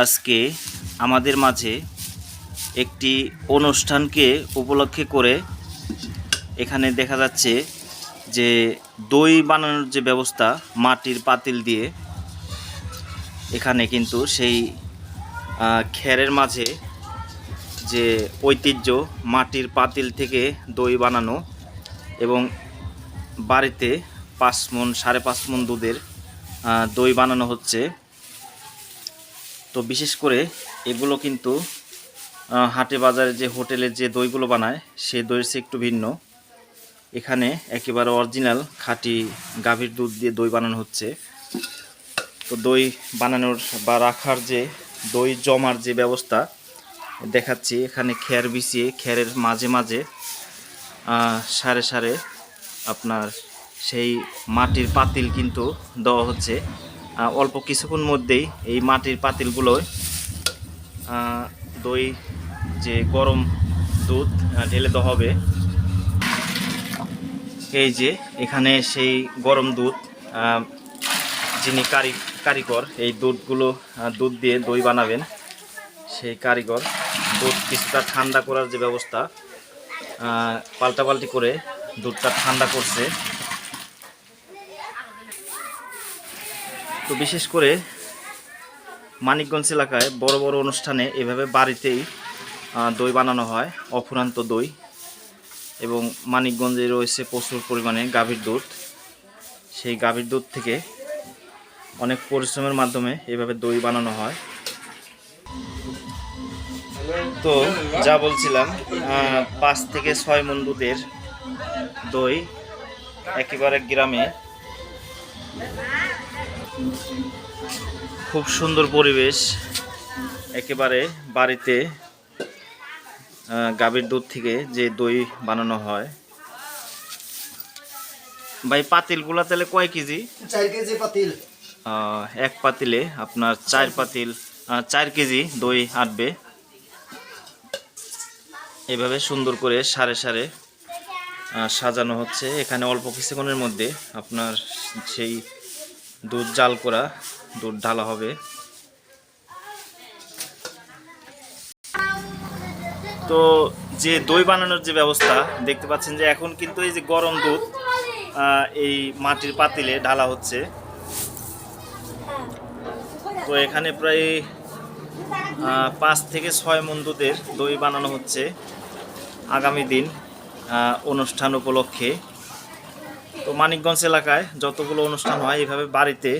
আজকে আমাদের মাঝে একটি অনুষ্ঠানকে উপলক্ষে করে এখানে দেখা যাচ্ছে যে দই বানানোর যে ব্যবস্থা, মাটির পাতিল দিয়ে, এখানে কিন্তু সেই খেরের মাঝে যে ঐতিহ্য, মাটির পাতিল থেকে দই বানানো এবং বাড়িতে পাঁচ মন সাড়ে পাঁচ মন দুধের দই বানানো হচ্ছে। তো বিশেষ করে এগুলো কিন্তু হাটে বাজারে যে হোটেলে যে দইগুলো বানায়, সেই দইয়ের চেয়ে একটু ভিন্ন। এখানে একেবারে অরিজিনাল খাঁটি গাভীর দুধ দিয়ে দই বানানো হচ্ছে। তো দই বানানোর বা রাখার যে দই জমার যে ব্যবস্থা, দেখাচ্ছি এখানে খের বিছিয়ে, খেরের মাঝে মাঝে সারে সারে আপনার সেই মাটির পাতিল কিন্তু দেওয়া হচ্ছে। অল্প কিছুক্ষণ মধ্যেই এই মাটির পাতিলগুলোয় দই, যে গরম দুধ ঢেলে দেওয়া হবে। এই যে এখানে সেই গরম দুধ যিনি কারি, কারিগর, এই দুধগুলো দুধ দিয়ে দই বানাবেন, সেই কারিগর দুধ কিছুটা ঠান্ডা করার যে ব্যবস্থা পাল্টাপাল্টি করে দুধটা ঠান্ডা করছে। তো বিশেষ করে মানিকগঞ্জ এলাকায় বড় বড় অনুষ্ঠানে এভাবে বাড়িতেই দই বানানো হয়, অফুরান্ত দই। এবং মানিকগঞ্জে রয়েছে প্রচুর পরিমাণে গাভীর দুধ। সেই গাভীর দুধ থেকে অনেক পরিশ্রমের মাধ্যমে এভাবে দই বানানো হয়। তো যা বলছিলাম পাঁচ থেকে ছয় মন দুধের দই একেবারে গ্রামে খুব সুন্দর পরিবেশ। একেবারে বাড়িতে গাভীর দুধ থেকে যে দই বানানো হয়। ভাই পাতিলগুলা তাহলে কয় কেজি? চার কেজি পাতিল। এক পাতিলে আপনার চার পাতিল চার কেজি দই আটবে। এভাবে সুন্দর করে সারে সারে সাজানো হচ্ছে। এখানে অল্প কিছুক্ষণের মধ্যে আপনার সেই দুধ জাল করা, দুধ ঢালা হবে। তো যে দই বানানোর যে ব্যবস্থা, দেখতে পাচ্ছেন যে এখন কিন্তু এই যে গরম দুধ এই মাটির পাতিলে ঢালা হচ্ছে। তো এখানে প্রায় পাঁচ থেকে ছয় মন দুধের দই বানানো হচ্ছে আগামী দিন অনুষ্ঠান উপলক্ষে। তো মানিকগঞ্জ এলাকায় যতগুলো অনুষ্ঠান হয়, এভাবে বাড়িতে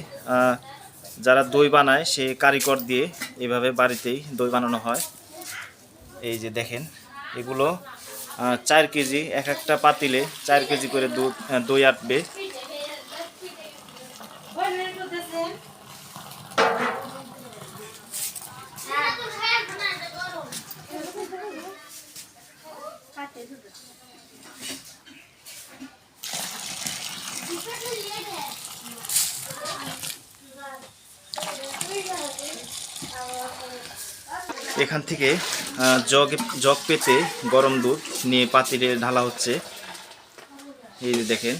যারা দই বানায়, সে কারিকর দিয়ে এভাবে বাড়িতেই দই বানানো হয়। এই যে দেখেন, এগুলো চার কেজি, এক একটা পাতিলে চার কেজি করে দুধ দই আটবে। এখান থেকে জগ জগ পেতে গরম দুধ নিয়ে পাতিলে ঢালা হচ্ছে। এই দেখেন।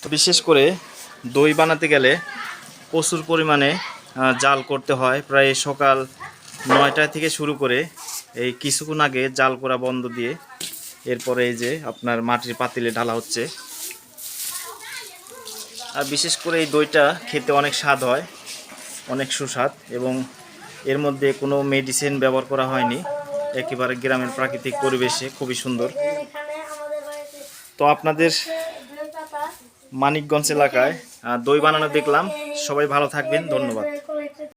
তো বিশেষ করে দই বানাতে গেলে প্রচুর পরিমাণে জাল করতে হয়। প্রায় সকাল নয়টা থেকে শুরু করে এই কিছুক্ষণ আগে জাল করা বন্ধ দিয়ে এরপরে এই যে আপনার মাটির পাতিলে ঢালা হচ্ছে। আর বিশেষ করে এই দইটা খেতে অনেক স্বাদ হয়, অনেক সুস্বাদ এবং এর মধ্যে কোনো মেডিসিন ব্যবহার করা হয়নি। একেবারে গ্রামের প্রাকৃতিক পরিবেশে খুবই সুন্দর। তো আপনাদের মানিকগঞ্জ এলাকায় দই বানানো দেখলাম। সবাই ভালো থাকবেন ধন্যবাদ।